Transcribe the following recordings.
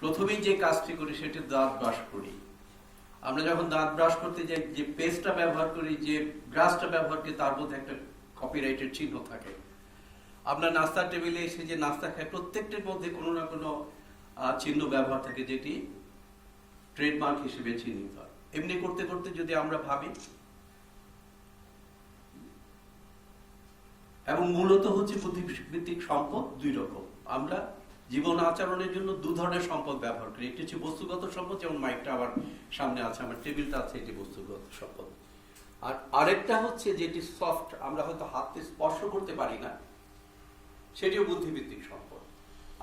প্রথমেই যে কাজটি করি সেটি দাঁত ব্রাশ করি। আমরা যখন দাঁত ব্রাশ করতে যাই, যে পেস্টটা ব্যবহার করি, যে ব্রাশটা ব্যবহার করি, তার মধ্যে একটা কপিরাইটের চিহ্ন থাকে। আমরা নাস্তার টেবিলে এসে যে নাস্তা খাই প্রত্যেকটির মধ্যে কোনো না কোনো চিহ্ন ব্যবহার থাকে, যেটি ট্রেডমার্ক হিসেবে চিহ্নিত হয়। এমনি করতে করতে যদি আমরা ভাবি, এবং মূলত হচ্ছে বুদ্ধিভিত্তিক সম্পদ দুই রকম। আমরা জীবন আচরণের জন্য দু ধরনের সম্পদ ব্যবহার করি। একটি হচ্ছে বস্তুগত সম্পদ, যেমন মাইকটা আমার সামনে আছে, আমার টেবিলটা আছে, এটি বস্তুগত সম্পদ। আর আরেকটা হচ্ছে যেটি সফট আমরা হয়তো হাতে স্পর্শ করতে পারি না, সেটিও বুদ্ধিভিত্তিক সম্পদ।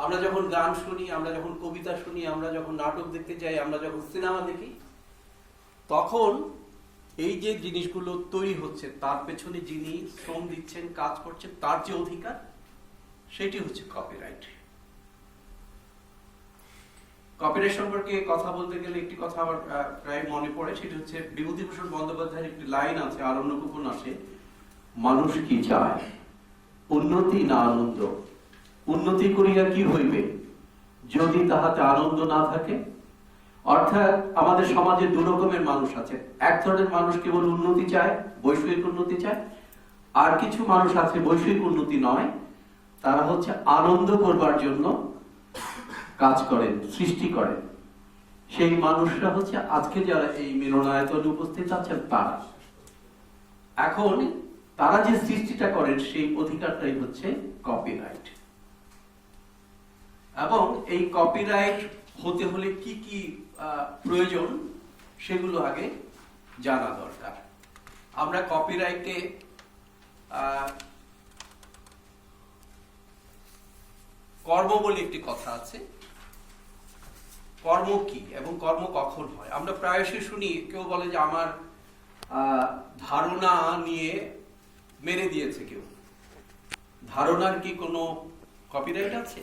আমরা যখন গান শুনি, আমরা যখন কবিতা শুনি, আমরা যখন নাটক দেখতে যাই, আমরা যখন সিনেমা দেখি, তখন এই যে জিনিসগুলো তৈরি হচ্ছে, তার পেছনে যিনি শ্রম দিচ্ছেন, কাজ করছেন, তার যে অধিকার, সেটি হচ্ছে কপিরাইট কপিরাইট সম্পর্কে কথা বলতে গেলে একটি কথা আমার প্রায় মনে পড়ে, সেটি হচ্ছে বিভূতিভূষণ বন্দ্যোপাধ্যায়ের একটি লাইন আছে আরণ্যক উপন্যাসে, মানুষ কি চায়? উন্নতি না আনন্দ? উন্নতি করিয়া কি হইবে? যদি তাহাতে আনন্দ না থাকে? অর্থাৎ আমাদের সমাজে দু রকমের মানুষ আছে। এক ধরনের মানুষ কেবল উন্নতি চায় বৈষয়িক উন্নতি চায়, আর কিছু মানুষ আছে বৈষয়িক উন্নতি নয়, তারা হচ্ছে আনন্দ করবার জন্য কাজ করেন, সৃষ্টি করেন। সেই মানুষরা হচ্ছে আজকে যারা এই মিলনায়তনে উপস্থিত আছেন, তারা। এখন তারা যে সৃষ্টিটা করেন, সেই অধিকারটাই হচ্ছে কপিরাইট এবং এই কপিরাইট হতে হলে কি কি প্রয়োজন, সেগুলো আগে জানা দরকার। আমরা কপিরাইটে কর্ম বলে একটি কথা আছে। কর্ম কি এবং কর্ম কখন হয়? আমরা প্রায়শই শুনি, কেউ বলে যে আমার ধারণা নিয়ে মেরে দিয়েছে কেউ। ধারণার কি কোনো কপিরাইট আছে?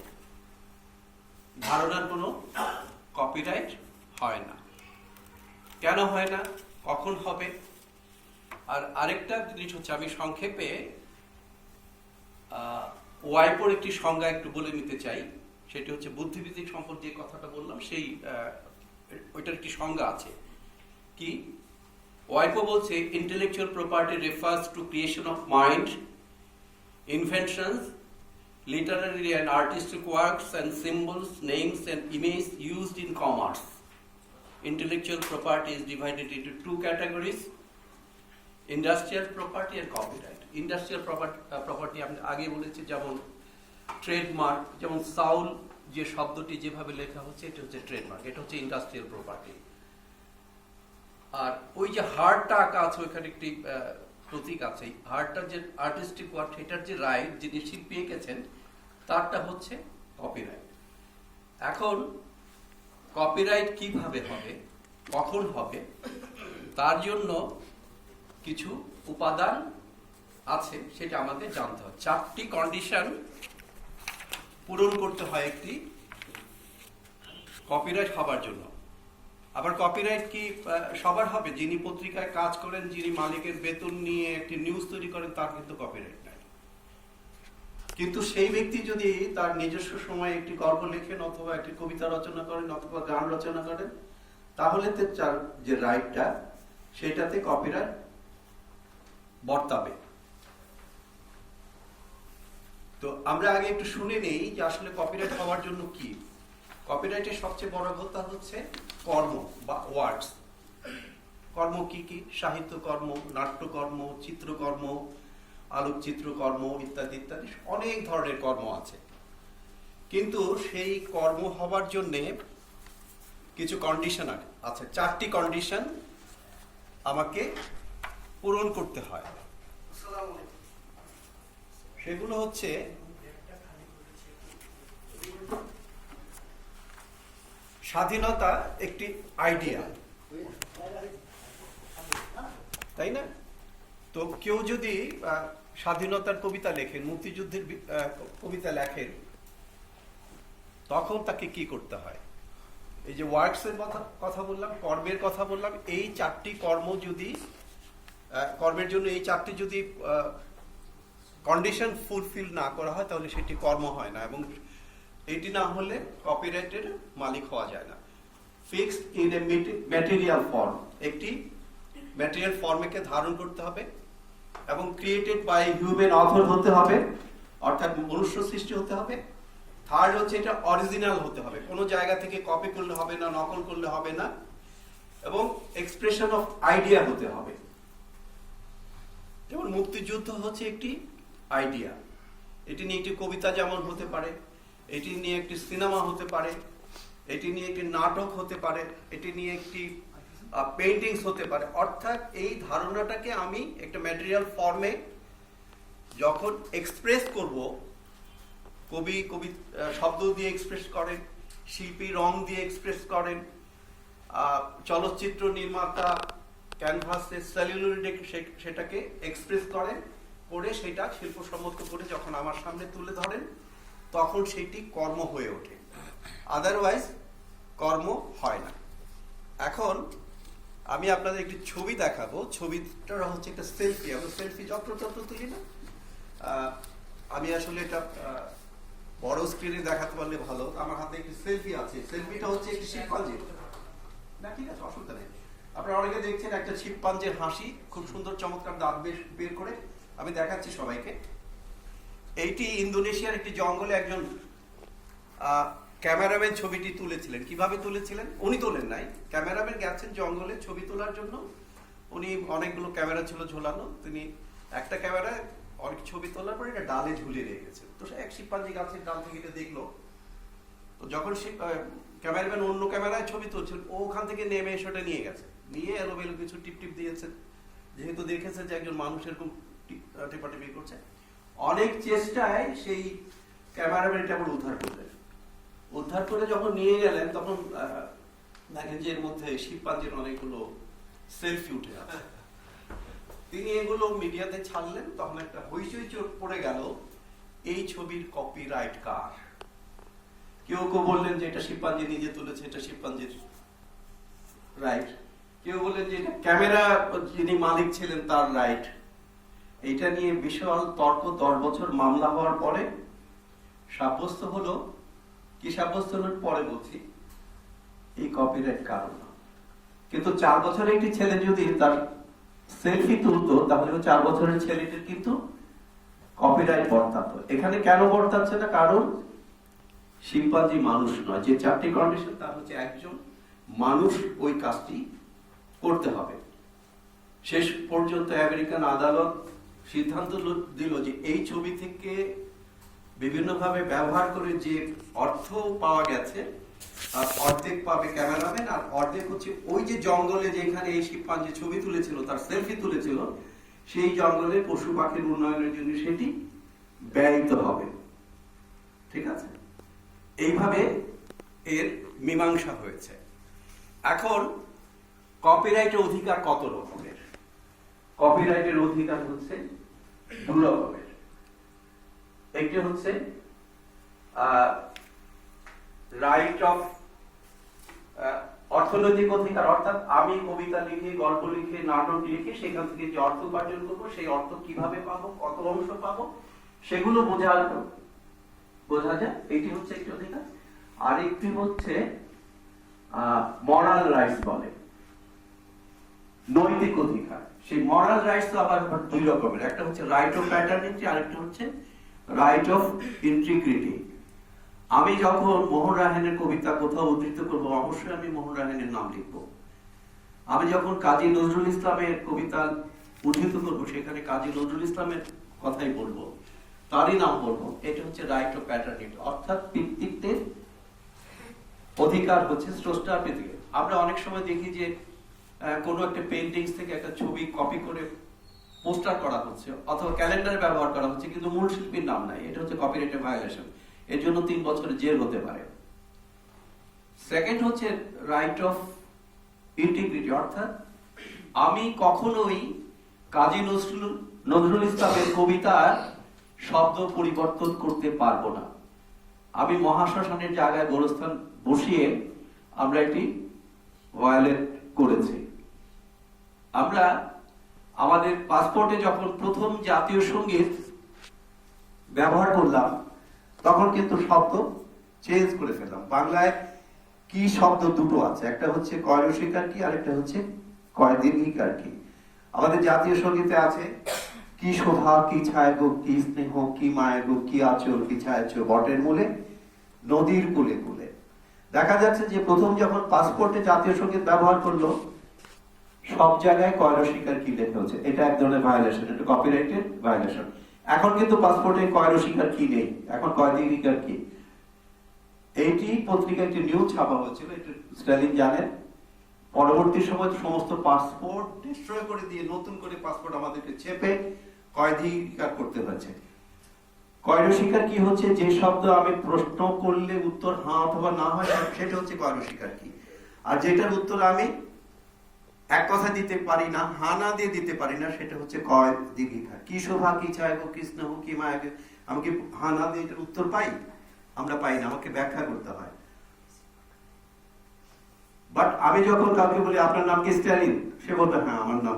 ধারণার কোনো কপিরাইট হয় না। কেন হয় না? কখন হবে? আর আরেকটা জিনিস হচ্ছে, আমি সংক্ষেপে ওয়াইপোর একটি সংজ্ঞা একটু বলে নিতে চাই। সেটি হচ্ছে বুদ্ধিভিত্তিক সম্পদ যে কথাটা বললাম, সেই ওইটার একটি সংজ্ঞা আছে। কি? ওয়াইপো বলছে intellectual property refers to creation of mind inventions literary and artistic works and symbols names and image used in commerce intellectual property is divided into two categories industrial property and copyright industrial property আমি আগে বলেছি, যেমন trademark, যেমন Saul যে শব্দটি যেভাবে লেখা হচ্ছে, এটা হচ্ছে ট্রেডমার্ক, এটা হচ্ছে ইন্ডাস্ট্রিয়াল প্রপার্টি। আর ওই যে হার্টটা আঁকা আছে, ওইখানে একটি প্রতীক আছে হার্টটার যে আর্টিস্টিক ওয়ার্ক এটার যে রাইট, যিনি শিল্পী এঁকেছেন, তারটা হচ্ছে কপিরাইট এখন কপিরাইট কীভাবে হবে, কখন হবে, তার জন্য কিছু উপাদান আছে, সেটা আমাদের জানতে হয় চারটি কন্ডিশন পূরণ করতে হয় একটি কপিরাইট হবার জন্য। আবার কপিরাইট কি সবার হবে। যিনি পত্রিকায় কাজ করেন, যিনি মালিকের বেতন নিয়ে একটি নিউজ তৈরি করেন, তার কিন্তু কপিরাইট নাই। কিন্তু সেই ব্যক্তি যদি তার নিজস্ব সময়ে একটি গল্প লেখেন অথবা একটি কবিতা রচনা করেন অথবা গান রচনা করেন, তাহলে তার যে রাইটটা সেটাতে কপিরাইট বর্তাবে। তো আমরা আগে একটু শুনে নেই যে আসলে কপিরাইট হওয়ার জন্য কি। কপিরাইটের সবচেয়ে বড় কথা হচ্ছে কর্ম বা ওয়ার্ডস কর্ম কি কি? সাহিত্য কর্ম নাট্যকর্ম, চিত্রকর্ম আলোকচিত্র কর্ম ইত্যাদি ইত্যাদি, অনেক ধরনের কর্ম আছে। কিন্তু সেই কর্ম হবার জন্য কিছু কন্ডিশন আছে। চারটি কন্ডিশন আমাকে পূরণ করতে হয়। সেগুলো হচ্ছে স্বাধীনতা একটি আইডিয়া তাই না? তো কেউ যদি স্বাধীনতার কবিতা লেখেন মুক্তিযুদ্ধের কবিতা লেখেন তখন তাকে কি করতে হয়? এই যে ওয়ার্কস এর কথা কথা বললাম, কর্মের কথা বললাম, এই চারটি কর্ম যদি কর্মের জন্য এই চারটি যদি কন্ডিশন ফুলফিল না করা হয়, তাহলে সেটি কর্ম হয় না এবং এটি না হলে কপিরাইটের মালিক হওয়া যায় না। Fixed in a material form একটি ম্যাটেরিয়াল ফর্মেকে ধারণ করতে হবে এবং ক্রিয়েটেড বাই হিউম্যান অথর হতে হবে, অর্থাৎ মনুষ্য সৃষ্টি হতে হবে। থার্ড হচ্ছে এটা অরিজিনাল হতে হবে, কোনো জায়গা থেকে কপি করলে হবে না, নকল করলে হবে না এবং এক্সপ্রেশন অফ আইডিয়া হতে হবে। যেমন মুক্তিযুদ্ধ হচ্ছে একটি আইডিয়া এটি নিয়ে একটি কবিতা যেমন হতে পারে, এটি নিয়ে একটি সিনেমা হতে পারে, এটি নিয়ে একটি নাটক হতে পারে, এটি নিয়ে একটি পেন্টিংস হতে পারে। অর্থাৎ এই ধারণাটাকে আমি একটা ম্যাটেরিয়াল ফর্মে যখন এক্সপ্রেস করব, কবি কবি শব্দ দিয়ে এক্সপ্রেস করেন, শিল্পী রং দিয়ে এক্সপ্রেস করেন চলচ্চিত্র নির্মাতা ক্যানভাসে সেলুলোইডে সেটাকে এক্সপ্রেস করেন করে সেটা শিল্পসম্মত করে যখন আমার সামনে তুলে ধরেন, তখন সেটি কর্ম হয়ে ওঠে। আদারওয়াইজ কর্ম হয় না। এখন আমি আপনাদের একটি ছবি দেখাবো। ছবিটা হচ্ছে একটা সেলফি আমরা সেলফি যত্র তত্র তুলি না। আমি আসলে এটা বড় স্ক্রিনে দেখাতে পারলে ভালো। আমার হাতে একটি সেলফি আছে। সেলফিটা হচ্ছে একটি শিল্পাঞ্জি না, ঠিক আছে, অসুবিধা নেই। আপনারা অনেকে দেখছেন একটা শিবপাঞ্জের হাসি। খুব সুন্দর, চমৎকার দাঁত বের করে। আমি দেখাচ্ছি সবাইকে। এইটি ইন্দোনেশিয়ার একটি জঙ্গলে একজন ক্যামেরাম্যান ছবিটি তুলেছিলেন। কীভাবে তুলেছিলেন? উনি তোলেন নাই। ক্যামেরাম্যান গেছেন জঙ্গলে ছবি তোলার জন্য। উনি অনেকগুলো ক্যামেরা ছিল ঝোলানো। তিনি একটা ক্যামেরা অনেক ছবি তোলার পরে এটা ডালে ঝুলিয়ে রেখেছেন তো সে এক শিবপাঞ্জি গাছের ডাল থেকে এটা দেখল। তো যখন ক্যামেরাম্যান অন্য ক্যামেরায় ছবি তুলছেন, ও ওখান থেকে নেমে সেটা নিয়ে গেছে। নিয়ে এলোমেলো কিছু টিপ টিপ দিয়েছে যেহেতু দেখেছে যে একজন মানুষ এরকম টেপাটেপি করছে। অনেক চেষ্টায় সেই ক্যামেরাম্যান এটা আবার উদ্ধার করলেন। উদ্ধার করে যখন নিয়ে গেলেন, তখন দেখেন যে এর মধ্যে শিবপাঞ্জির অনেকগুলো সেলফি উঠে আছে। তিনি এগুলো মিডিয়াতে ছাড়লেন, তখন একটা হইচই চোট পড়ে গেল, এই ছবির কপিরাইট কার? কেউ কেউ বললেন যে এটা শিবপাঞ্জি নিজে তুলেছে, এটা শিবপাঞ্জির রাইট কেউ বললেন যে এটা ক্যামেরা যিনি মালিক ছিলেন তার রাইট এইটা নিয়ে বিশাল তর্ক দশ বছর মামলা হওয়ার পরে সাব্যস্ত হলো, কি সাব্যস্ত হলো পরে বলছি, এই কপিরাইট কারণ। কিন্তু চার বছরের একটি ছেলে যদি তার সেলফি তুলতো, তাহলে চার বছরের ছেলেটির কিন্তু কপিরাইট বর্তাতো। এখানে কেন বর্তাচ্ছে না? কারণ শিম্পাঞ্জি মানুষ নয়, যে চারটি কন্ডিশন তার হচ্ছে একজন মানুষ ওই কাজটি করতে হবে। শেষ পর্যন্ত আমেরিকান আদালত সিদ্ধান্ত দিল যে এই ছবি থেকে বিভিন্নভাবে ব্যবহার করে যে অর্থ পাওয়া গেছে আর অর্ধেক পাবে ক্যামেরাম্যান, আর অর্ধেক হচ্ছে ওই যে জঙ্গলে যেখানে এই শিবপাঞ্জি ছবি তুলেছিল, তার সেলফি তুলেছিল, সেই জঙ্গলে পশু পাখির উন্নয়নের জন্য সেটি ব্যয়িত হবে। ঠিক আছে? এইভাবে এর মীমাংসা হয়েছে। এখন কপিরাইটের অধিকার কত রকমের? কপিরাইটের অধিকার হচ্ছে দু রকমের একটি হচ্ছে রাইট অফ অর্থনৈতিক অধিকার, অর্থাৎ আমি কবিতা লিখে, গল্প লিখে, নাটক লিখে সেখান থেকে যে অর্থ উপার্জন করব, সেই অর্থ কীভাবে পাবো, কত অংশ পাবো, সেগুলো বোঝার বোঝা যায় এটি হচ্ছে একটি অধিকার। আর একটি হচ্ছে মরাল রাইটস বলে। নৈতিক অধিকার। সেই মরাল রাইটস তো আবার দুই রকমের। একটা হচ্ছে রাইট অফ প্যাটার্নিটি আরেকটা হচ্ছে রাইট অফ ইন্টিগ্রিটি আমি যখন মোহন রায়হানের কবিতা কোথাও উদ্ধৃত করব, অবশ্যই আমি মোহন রায়হানের নাম লিখব। আমি যখন কাজী নজরুল ইসলামের কবিতা উদ্ধৃত করব, সেখানে কাজী নজরুল ইসলামের কথাই বলব। তারই নাম বলব, এটা হচ্ছে রাইট অফ প্যাটার্নিটি অর্থাৎ পিতৃত্বের অধিকার হচ্ছে স্রষ্টার পৃথিবী আমরা অনেক সময় দেখি যে কোনো একটা পেন্টিংস থেকে একটা ছবি কপি করে পোস্টার করা হচ্ছে, অথবা ক্যালেন্ডার ব্যবহার করা হচ্ছে, কিন্তু মূল শিল্পীর নাম নাই। এটা হচ্ছে কপিরাইটের ভায়োলেশন এর জন্য তিন বছরের জেল হতে পারে। সেকেন্ড হচ্ছে রাইট অফ ইন্টিগ্রিটি অর্থাৎ আমি কখনোই কাজী নজরুল নজরুল ইসলামের কবিতার শব্দ পরিবর্তন করতে পারব না। আমি মহাশ্মশানের জায়গায় গোরস্থান বসিয়ে আমরা এটি ভায়োলেট করেছি। আমরা আমাদের পাসপোর্টে যখন প্রথম জাতীয় সংগীত ব্যবহার করলাম, তখন কিন্তু শব্দ চেঞ্জ করে ফেললাম। বাংলায় কি শব্দ দুটো আছে? একটা হচ্ছে কয় রসিকার কি আর একটা হচ্ছে কয় দীর্ঘিকার কি। আমাদের জাতীয় সঙ্গীতে আছে, কি শোভা, কি ছায় গো, কি স্নেহ, কি মায় গো, কি আচল কি ছায় বটের মূলে, নদীর কূলে কূলে। দেখা যাচ্ছে যে প্রথম যখন পাসপোর্টে জাতীয় সংগীত ব্যবহার করল সব জায়গায় কয় রসিকার কি লেখা হচ্ছে? এটা এক ধরনের ভায়োলেশন এটা কপিরাইটের ভায়োলেশন এখন কিন্তু পাসপোর্টে কয় রসিকার কি নেই? এখন কয় ডিগ্রিকার কি? এইটি পত্রিকায় একটি নিউজ ছাপা হয়েছিল এটা স্ট্যালিন জানেন। পরবর্তী সময় সমস্ত পাসপোর্ট ডিস্ট্রয় করে দিয়ে নতুন করে পাসপোর্ট আমাদেরকে চেপে কয়ধিকার করতে হয়েছে। কয়র শিকার কি হচ্ছে? যে শব্দ আমি প্রশ্ন করলে উত্তর হ্যাঁ অথবা না হয়, সেটা হচ্ছে কয়র শিকার কি? আর যেটার উত্তর আমি এক কথা দিতে পারি না হানা দিয়ে দিতে পারি না সেটা হচ্ছে কয় দীর্ঘিকা কি শোভা কি চায় গো কৃষ্ণ হোক কি মায়া গো, আমি কি দিয়ে এটার উত্তর পাই? আমরা পাই না আমাকে ব্যাখ্যা করতে হয়। বাট আমি যখন কাউকে বলি আপনার নাম কি স্ট্যালিন? সে বলবে হ্যাঁ আমার নাম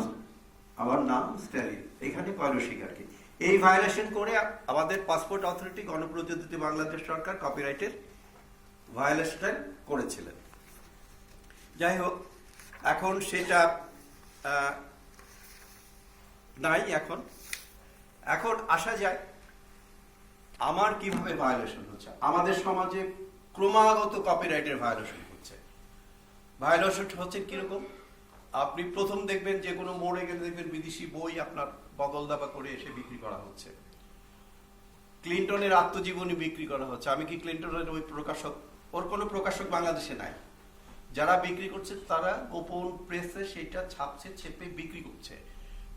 আমার নাম স্ট্যালিন। এখানে কয়লো শিকার কি? এই ভায়োলেশন করে আমাদের পাসপোর্ট অথরিটি গণপ্রজাতন্ত্রী বাংলাদেশ সরকার কপিরাইটের ভায়োলেশনটা করেছিলেন। যাই হোক এখন সেটা নাই এখন। এখন আসা যায়, আমার কীভাবে ভায়োলেশন হচ্ছে? আমাদের সমাজে ক্রমাগত কপিরাইটের ভায়োলেশন হচ্ছে। ভায়োলেশন হচ্ছে কীরকম? আপনি প্রথম দেখবেন যে কোনো মোড়ে গেলে দেখবেন বিদেশি বই আপনার বদল দাবা করে এসে বিক্রি করা হচ্ছে। ক্লিন্টনের আত্মজীবনী বিক্রি করা হচ্ছে। আমি কি ক্লিন্টনের ওই প্রকাশক? ওর কোনো প্রকাশক বাংলাদেশে নাই। যারা বিক্রি করছে, তারা গোপন প্রেসে সেটা ছাপছে, ছেপে বিক্রি করছে।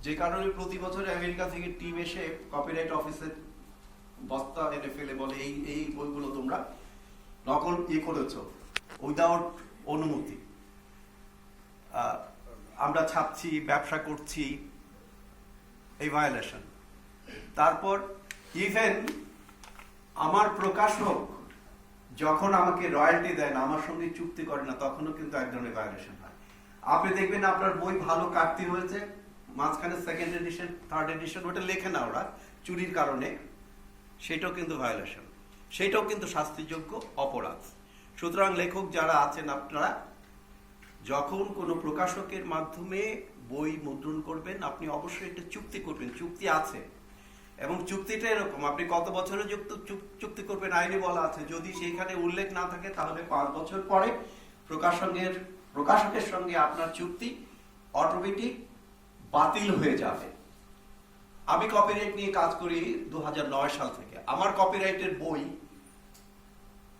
যে কারণে প্রতি বছর আমেরিকা থেকে টিম এসে কপিরাইট অফিসে বস্তা এনে ফেলে বলে, এই এই বইগুলো তোমরা নকল ইয়ে করেছ উইদাউট অনুমতি। আমরা ছাপছি, ব্যবসা করছি, এই ভায়োলেশন তারপর ইভেন আমার প্রকাশক যখন আমাকে রয়্যালটি দেন আমার সঙ্গে চুক্তি করে না, তখনও কিন্তু এক ধরনের ভায়োলেশন হয়। আপনি দেখবেন আপনার বই ভালো কাটতি হয়েছে, মাঝখানে সেকেন্ড এডিশন থার্ড এডিশন ওটা লেখে না ওরা, চুরির কারণে। সেটাও কিন্তু ভায়োলেশন সেটাও কিন্তু শাস্তিযোগ্য অপরাধ। সুতরাং লেখক যারা আছেন আপনারা, যখন কোনো প্রকাশকের মাধ্যমে বই মুদ্রণ করবেন, আপনি অবশ্যই একটা চুক্তি করবেন। চুক্তি আছে। এবং চুক্তিটা এরকম। আপনি কত বছরে যুক্ত, চুক- চুক্তি করবেন আইনে বলা আছে। যদি সেইখানে উল্লেখ না থাকে, তাহলে পাঁচ বছর পরে প্রকাশকের প্রকাশকের সঙ্গে আপনার চুক্তি অটোমেটিক বাতিল হয়ে যাবে। আমি কপিরাইট নিয়ে কাজ করি দু হাজার নয় সাল থেকে। আমার কপিরাইটের বই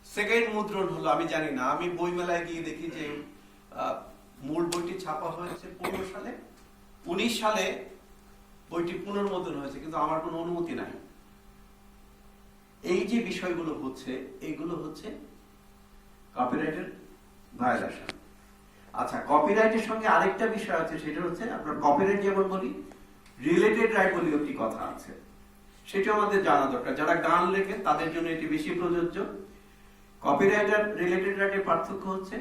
সেকেন্ড মুদ্রণ হলো, আমি জানি না, আমি বই মেলায় গিয়ে দেখি যে মূল বইটি ছাপা হয়েছে পনেরো সালে। উনিশ সালে বইটি পুনর্মুদ্রণ হয়েছে, কিন্তু আমার কোনো অনুমতি নাই। এই যে বিষয়গুলো হচ্ছে এইগুলো হচ্ছে কপিরাইটের ভায়োলেশন আচ্ছা কপিরাইটের সঙ্গে আরেকটা বিষয় আছে, সেটা হচ্ছে আপনার কপিরাইট যেমন বলি রিলেটেড রাইট বলে একটি কথা আছে। সেটা আমাদের জানা দরকার। যারা গান লেখেন, তাদের জন্য এটি বেশি প্রযোজ্য। কপিরাইট আর রিলেটেড রাইটের পার্থক্য হচ্ছে,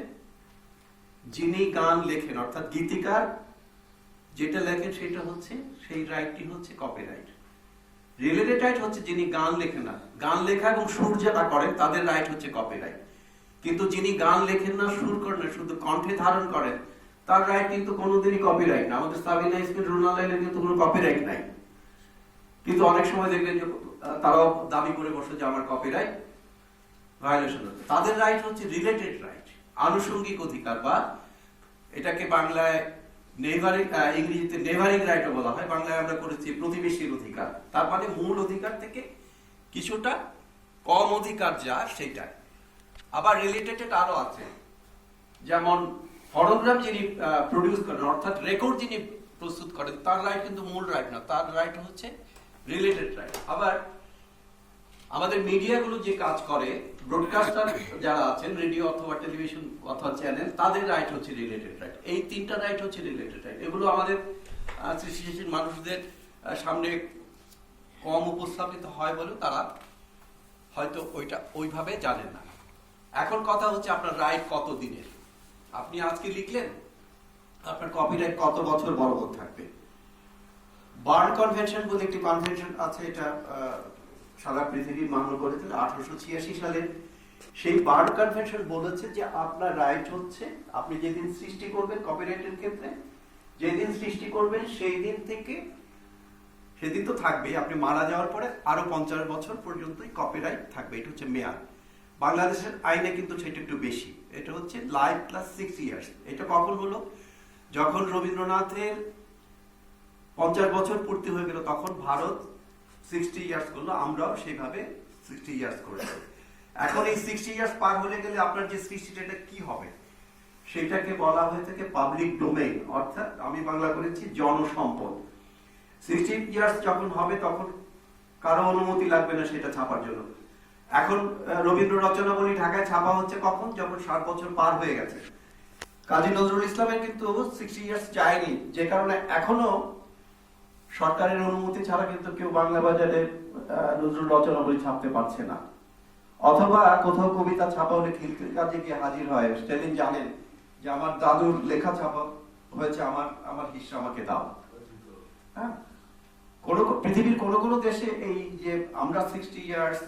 যিনি গান লেখেন, অর্থাৎ গীতিকার যেটা লেখেন সেটা হচ্ছে, সেই রাইটটি হচ্ছে কপিরাইট রিলেটেড রাইট হচ্ছে যিনি গান লেখেন না। গান লেখা এবং সুর যারা করেন, তাদের রাইট হচ্ছে কপিরাইট কিন্তু যিনি গান লেখেন না, সুর করেন না, শুধু কণ্ঠে ধারণ করেন, তার রাইট কিন্তু কোনোদিনই কপিরাইট না। আমাদের সাবিনা ইসমিন লাইনের কিন্তু কোনো কপিরাইট নাই। কিন্তু অনেক সময় দেখবেন যে তারাও দাবি করে বসে যে আমার কপিরাইট ভায়োলেশন হচ্ছে। তাদের রাইট হচ্ছে রিলেটেড রাইট আনুষঙ্গিক অধিকার বা এটাকে বাংলায় নেভারিং ইংরেজিতে নেভারিং রাইটও বলা হয়। বাংলায় আমরা করেছি প্রতিবেশীর অধিকার। তার মানে মূল অধিকার থেকে কিছুটা কম অধিকার যা সেটাই আবার রিলেটেড আরও আছে। যেমন ফটোগ্রাফ যিনি প্রডিউস করেন, অর্থাৎ রেকর্ড যিনি প্রস্তুত করেন, তার রাইট কিন্তু মূল রাইট না। তার রাইট হচ্ছে রিলেটেড রাইট আবার আমাদের মিডিয়াগুলো যে কাজ করে ব্রডকাস্টার যারা আছেন রেডিও অথবা টেলিভিশন অথবা চ্যানেল তাদের রাইট হচ্ছে রিলেটেড রাইট এই তিনটা রাইট হচ্ছে রিলেটেড রাইট এগুলো আমাদের সৃষ্টিশীল মানুষদের সামনে কম উপস্থাপিত হয় বলে তারা হয়তো ওইটা ওইভাবে জানেন না। এখন কথা হচ্ছে আপনার রাইট কত দিনের? আপনি আজকে লিখলেন, আপনার কপিরাইট কত বছর বলবৎ থাকবে? বার্ন কনভেনশন বলে একটি কনভেনশন আছে, এটা সারা পৃথিবী মান্য করেছিল আঠারোশো ছিয়াশি সালে সেই বার্ন কনভেনশন বলেছে যে আপনার রাইট হচ্ছে আপনি যেদিন সৃষ্টি করবেন কপিরাইটের ক্ষেত্রে, যেদিন সৃষ্টি করবেন সেই দিন থেকে সেদিন তো থাকবেই, আপনি মারা যাওয়ার পরে আরও পঞ্চাশ বছর পর্যন্তই কপিরাইট থাকবে, এটা হচ্ছে মেয়াদ। বাংলাদেশের আইনে কিন্তু সেটা একটু বেশি, এটা হচ্ছে লাইফ প্লাস সিক্স ইয়ার্স। এটা কখন হলো? যখন রবীন্দ্রনাথের পঞ্চাশ বছর পূর্তি হয়ে গেল, তখন ভারত সিক্সটি ইয়ার্স করল, আমরাও সেইভাবে সিক্সটি ইয়ার্স করেছি। এখন এই সিক্সটি ইয়ার্স পার হলে গেলে আপনার যে সৃষ্টিটা, এটা কি হবে? সেটাকে বলা হয়ে থাকে পাবলিক ডোমেইন অর্থাৎ আমি বাংলা করেছি জনসম্পদ। সিক্সটি ইয়ার্স যখন হবে তখন কারও অনুমতি লাগবে না সেটা ছাপার জন্য। এখন রবীন্দ্র রচনাবলী ঢাকায় ছাপা হচ্ছে কখন? যখন ষাট বছর পার হয়ে গেছে। কাজী নজরুল ইসলামের কিন্তু সিক্সটি ইয়ার্স যায়নি, যে কারণে এখনও সরকারের অনুমতি ছাড়া কিন্তু কেউ বাংলা বাজারে নজরুল রচনাবলী ছাপতে পারছে না। অথবা কোথাও কবিতা ছাপা হলে খিলখিল কাজে গিয়ে হাজির হয়। সেদিন জানেন যে আমার দাদুর লেখা ছাপা হয়েছে আমার আমার হিস্সা আমাকে দাও। হ্যাঁ? কোনো পৃথিবীর কোনো কোনো দেশে এই যে আমরা সিক্সটি ইয়ার্স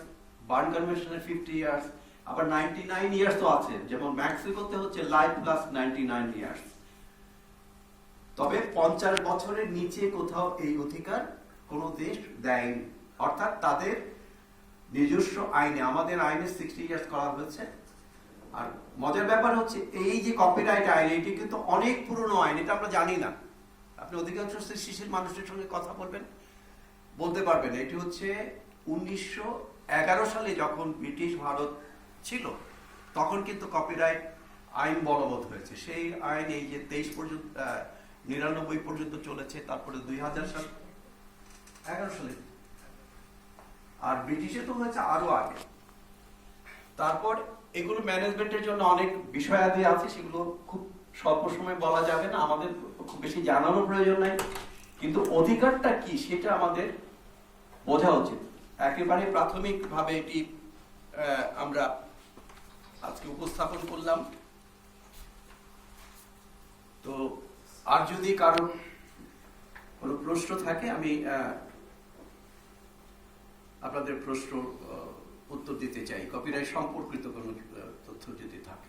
বার্ন কনভেনশনের ফিফটি ইয়ার্স আবার নাইনটি নাইন ইয়ার্স তো আছে। যেমন মেক্সিকোতে হচ্ছে life plus ninety nine years তবে পঞ্চাশ বছরের নিচে কোথাও এই অধিকার কোনো দেশ দেয়নি। অর্থাৎ তাদের নিজস্ব আইনে, আমাদের আইনে সিক্সটি ইয়ার্স করা হয়েছে। আর মজার ব্যাপার হচ্ছে, এই যে কপিরাইট আইন, এটি কিন্তু অনেক পুরনো আইন, এটা আমরা জানি না। আপনি অধিকাংশ শিশির মানুষের সঙ্গে কথা বলবেন, বলতে পারবেন। এটি হচ্ছে উনিশশো এগারো সালে যখন ব্রিটিশ ভারত ছিল, তখন কিন্তু কপিরাইট আইন বলবৎ হয়েছে। সেই আইন এই যে তেইশ পর্যন্ত নিরানব্বই পর্যন্ত চলেছে, তারপরে দুই হাজার সাল, এগারো সালে। আর ব্রিটিশে তো হয়েছে আরও আগে। তারপর এগুলো ম্যানেজমেন্টের জন্য অনেক বিষয়াদি আছে, সেগুলো খুব স্বল্প সময় বলা যাবে না, আমাদের খুব বেশি জানানোর প্রয়োজন নাই। কিন্তু অধিকারটা কি সেটা আমাদের বোঝা উচিত। একেবারে প্রাথমিকভাবে এটি আমরা আজকে উপস্থাপন করলাম। তো আর যদি কারও কোনো প্রশ্ন থাকে, আমি আপনাদের প্রশ্ন উত্তর দিতে চাই। কপিরাইট সম্পর্কিত কোনো তথ্য যদি থাকে।